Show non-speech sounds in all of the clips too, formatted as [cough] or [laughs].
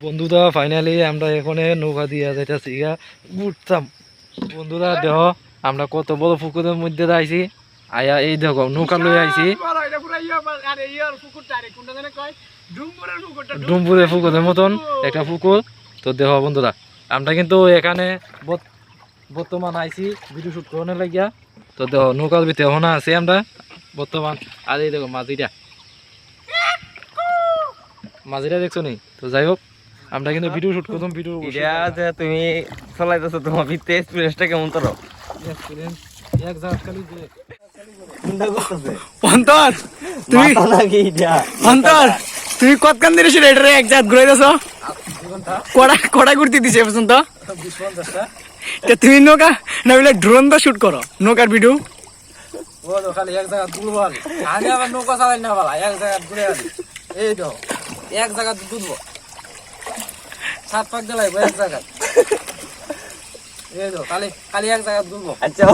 বন্ধুরা ফাইনালি আমরা এখানে নৌকা দিয়ে যাইতেছি গা ঘুরতাম বন্ধুরা দেহ আমরা কত বড় পুকুরের মধ্যে আইছি আয়া এই দেখো নৌকা লই আইছি। ডুমপুরে পুকুরের মতন একটা পুকুর। তো দেহ বন্ধুরা আমরা কিন্তু এখানে বত- বর্তমান আইছি ভিডিও শুট করানোর লাগিয়া। তো দেহ নৌকার ভিতরে এখন আছি আমরা বর্তমান। আর এই দেখো মাঝিটা মাঝিটা দেখছ নি? তো যাই হোক আমরা কিন্তু ভিডিও শুট করতাম ভিডিও এটা যে তুমি চলাইতেছো তোমার ভিতরে এক্সপিরিয়েন্সটা কেমন তোর? এক জায়গা খালি যে অন্তর তুমি মাথা নাকি এটা অন্তর তুমি কতক্ষণ ধরে সেটা এটা এক জাত ঘুরে যাচ্ছ কড়া কড়া ঘুরতে দিছে পর্যন্ত বিশ পঞ্চাশটা তা তুমি নৌকা না বলে ড্রোন দা শুট করো নৌকার ভিডিও ও তো খালি এক জায়গা দুলবো আমি আবার নৌকা চালাই না বলা। এক জায়গা ঘুরে এই তো এক জায়গা সাত পাক জ্বালাইবো এক জায়গা এই তো খালি খালি এক জায়গা দুলবো আচ্ছা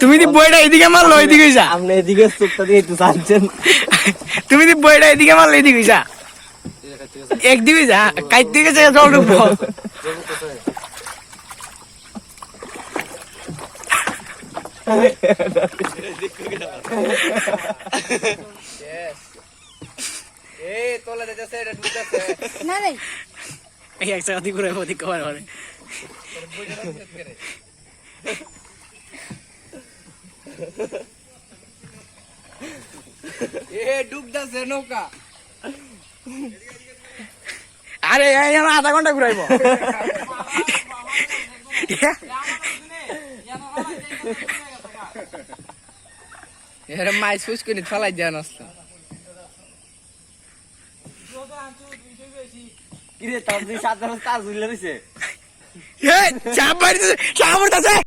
তুমি দি বইটা এদিকে মারলো এদিকে যা আপনি এদিকে চুপটা দিয়ে একটু চাচ্ছেন তুমি দি বইটা এদিকে মারলো এদিকে যা একদিকে যা কাইত দিকে যা জল ঢুকবো। যেমন তো চাই। এই তোলা দিতেছে এটা ঢুকতেছে না নাই [laughs] [laughs] এই এক জায়গা ঘুরে ওদিকে কবার করে এ ডুবতেছে নৌকা আরে আধা ঘণ্টা ঘুরাইবো। [laughs] এর মাই সুইচ করে চালাই দেন আসতো কিরে তার সাত তার ঝুলে রয়েছে চাপ বাড়িতে চাপ পড়তেছে